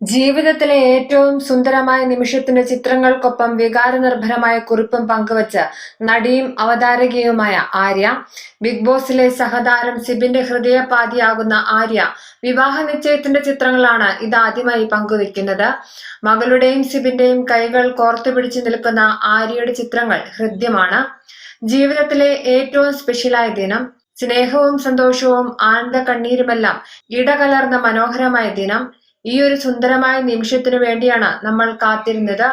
ജീവിതത്തിലെ ഏറ്റവും സുന്ദരമായ നിമിഷത്തിന്റെ ചിത്രങ്ങൾക്കൊപ്പം വികാരനിർഭരമായ കുറിപ്പും പങ്കുവച്ച് നടിയും അവതാരകയുമായ ആര്യ ബിഗ് ബോസിലെ സഹതാരം സിബിന്റെ ഹൃദയപാതിയാകുന്ന ആര്യ വിവാഹ നിശ്ചയത്തിന്റെ ചിത്രങ്ങളാണ് ഇതാദ്യമായി പങ്കുവെക്കുന്നത് മകളുടെയും സിബിന്റെയും കൈകൾ കോർത്തു പിടിച്ചു നിൽക്കുന്ന ആര്യയുടെ ചിത്രങ്ങൾ ഹൃദ്യമാണ്. ജീവിതത്തിലെ ഏറ്റവും സ്പെഷ്യലായ ദിനം സ്നേഹവും സന്തോഷവും ആനന്ദ കണ്ണീരുമെല്ലാം ഇടകലർന്ന മനോഹരമായ ദിനം ഈ ഒരു സുന്ദരമായ നിമിഷത്തിനു വേണ്ടിയാണ് നമ്മൾ കാത്തിരുന്നത്.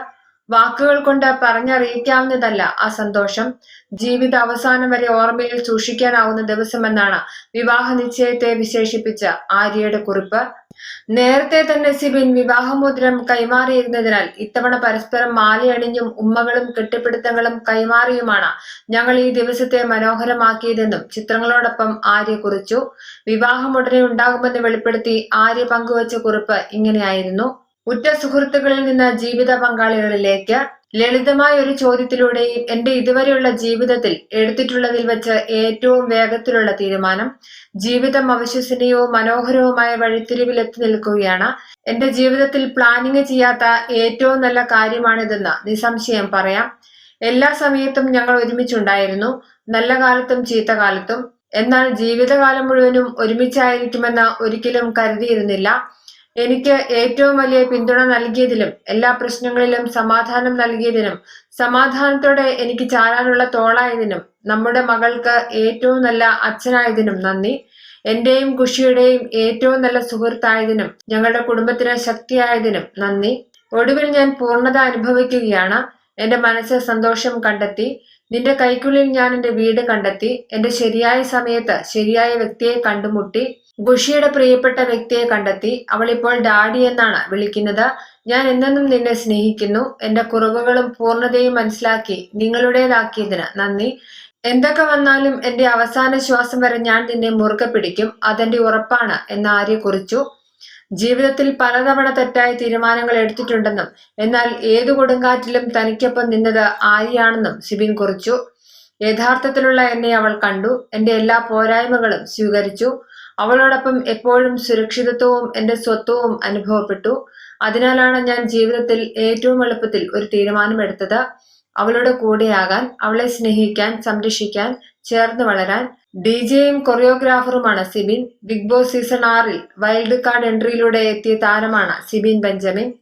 വാക്കുകൾ കൊണ്ട് പറഞ്ഞറിയിക്കാവുന്നതല്ല ആ സന്തോഷം. ജീവിത അവസാനം വരെ ഓർമ്മയിൽ സൂക്ഷിക്കാനാവുന്ന ദിവസമെന്നാണ് വിവാഹ നിശ്ചയത്തെ വിശേഷിപ്പിച്ച ആര്യയുടെ കുറിപ്പ്. നേരത്തെ തന്നെ സിബിൻ വിവാഹമോതിരം കൈമാറിയിരുന്നതിനാൽ ഇത്തവണ പരസ്പരം മാലയണിഞ്ഞും ഉമ്മകളും കെട്ടിപ്പിടുത്തങ്ങളും കൈമാറിയുമാണ് ഞങ്ങൾ ഈ ദിവസത്തെ മനോഹരമാക്കിയതെന്നും ചിത്രങ്ങളോടൊപ്പം ആര്യ കുറിച്ചു. വിവാഹം ഉടനെ ഉണ്ടാകുമെന്ന് വെളിപ്പെടുത്തി ആര്യ പങ്കുവച്ച കുറിപ്പ് ഇങ്ങനെയായിരുന്നു. ഉറ്റ സുഹൃത്തുക്കളിൽ നിന്ന് ജീവിത പങ്കാളികളിലേക്ക് ലളിതമായ ഒരു ചോദ്യത്തിലൂടെയും എന്റെ ഇതുവരെയുള്ള ജീവിതത്തിൽ എടുത്തിട്ടുള്ളതിൽ വെച്ച് ഏറ്റവും വേഗത്തിലുള്ള തീരുമാനം ജീവിതം അവിശ്വസനീയവും മനോഹരവുമായ വഴിത്തിരിവിൽ എത്തി നിൽക്കുകയാണ്. എന്റെ ജീവിതത്തിൽ പ്ലാനിങ് ചെയ്യാത്ത ഏറ്റവും നല്ല കാര്യമാണിതെന്ന് നിസ്സംശയം പറയാം. എല്ലാ സമയത്തും ഞങ്ങൾ ഒരുമിച്ചുണ്ടായിരുന്നു. നല്ല കാലത്തും ചീത്ത കാലത്തും. എന്നാൽ ജീവിതകാലം മുഴുവനും ഒരുമിച്ചായിരിക്കുമെന്ന് ഒരിക്കലും കരുതിയിരുന്നില്ല. എനിക്ക് ഏറ്റവും വലിയ പിന്തുണ നൽകിയതിലും എല്ലാ പ്രശ്നങ്ങളിലും സമാധാനം നൽകിയതിനും സമാധാനത്തോടെ എനിക്ക് ചാരാനുള്ള തോളായതിനും നമ്മുടെ മകൾക്ക് ഏറ്റവും നല്ല അച്ഛനായതിനും നന്ദി. എന്റെയും ഖുഷിയുടെയും ഏറ്റവും നല്ല സുഹൃത്തായതിനും ഞങ്ങളുടെ കുടുംബത്തിന് ശക്തിയായതിനും നന്ദി. ഒടുവിൽ ഞാൻ പൂർണത അനുഭവിക്കുകയാണ്. എന്റെ മനസ്സ് സന്തോഷം കണ്ടെത്തി. നിന്റെ കൈക്കുള്ളിൽ ഞാൻ എന്റെ വീട് കണ്ടെത്തി. എന്റെ ശരിയായ സമയത്ത് ശരിയായ വ്യക്തിയെ കണ്ടുമുട്ടി. ഖുഷിയുടെ പ്രിയപ്പെട്ട വ്യക്തിയെ കണ്ടെത്തി അവൾ ഇപ്പോൾ ഡാഡി എന്നാണ് വിളിക്കുന്നത്. ഞാൻ എന്നെന്നും നിന്നെ സ്നേഹിക്കുന്നു. എന്റെ കുറവുകളും പൂർണതയും മനസ്സിലാക്കി നിങ്ങളുടേതാക്കിയതിന് നന്ദി. എന്തൊക്കെ വന്നാലും എന്റെ അവസാന ശ്വാസം വരെ ഞാൻ നിന്നെ മുറുകെ പിടിക്കും. അതെന്റെ ഉറപ്പാണ് എന്ന് ആര്യ കുറിച്ചു. ജീവിതത്തിൽ പലതവണ തെറ്റായ തീരുമാനങ്ങൾ എടുത്തിട്ടുണ്ടെന്നും എന്നാൽ ഏതു കൊടുങ്കാറ്റിലും തനിക്കൊപ്പം നിന്നത് ആര്യാണെന്നും സിബിൻ കുറിച്ചു. യഥാർത്ഥത്തിലുള്ള എന്നെ അവൾ കണ്ടു. എന്റെ എല്ലാ പോരായ്മകളും സ്വീകരിച്ചു. അവളോടൊപ്പം എപ്പോഴും സുരക്ഷിതത്വവും എന്റെ സ്വത്വവും അനുഭവപ്പെട്ടു. അതിനാലാണ് ഞാൻ ജീവിതത്തിൽ ഏറ്റവും എളുപ്പത്തിൽ ഒരു തീരുമാനമെടുത്തത് അവളുടെ കൂടെയാകാൻ അവളെ സ്നേഹിക്കാൻ സംരക്ഷിക്കാൻ ചേർന്ന് വളരാൻ. ഡി ജെയും കൊറിയോഗ്രാഫറുമാണ് സിബിൻ. ബിഗ് ബോസ് സീസൺ ആറിൽ വൈൽഡ് കാർഡ് എൻട്രിയിലൂടെ എത്തിയ താരമാണ് സിബിൻ ബെഞ്ചമിൻ.